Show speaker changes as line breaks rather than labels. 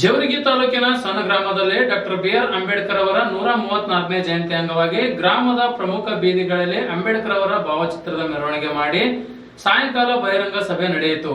ಜೇವರಗಿ ತಾಲೂಕಿನ ಸಣ್ಣ ಗ್ರಾಮದಲ್ಲಿ ಡಾಕ್ಟರ್ ಬಿ ಆರ್ ಅಂಬೇಡ್ಕರ್ ಅವರ ನೂರ ಮೂವತ್ನಾಲ್ಕನೇ ಜಯಂತಿ ಅಂಗವಾಗಿ ಗ್ರಾಮದ ಪ್ರಮುಖ ಬೀದಿಗಳಲ್ಲಿ ಅಂಬೇಡ್ಕರ್ ಅವರ ಭಾವಚಿತ್ರದ ಮೆರವಣಿಗೆ ಮಾಡಿ ಸಾಯಂಕಾಲ ಬಹಿರಂಗ ಸಭೆ ನಡೆಯಿತು.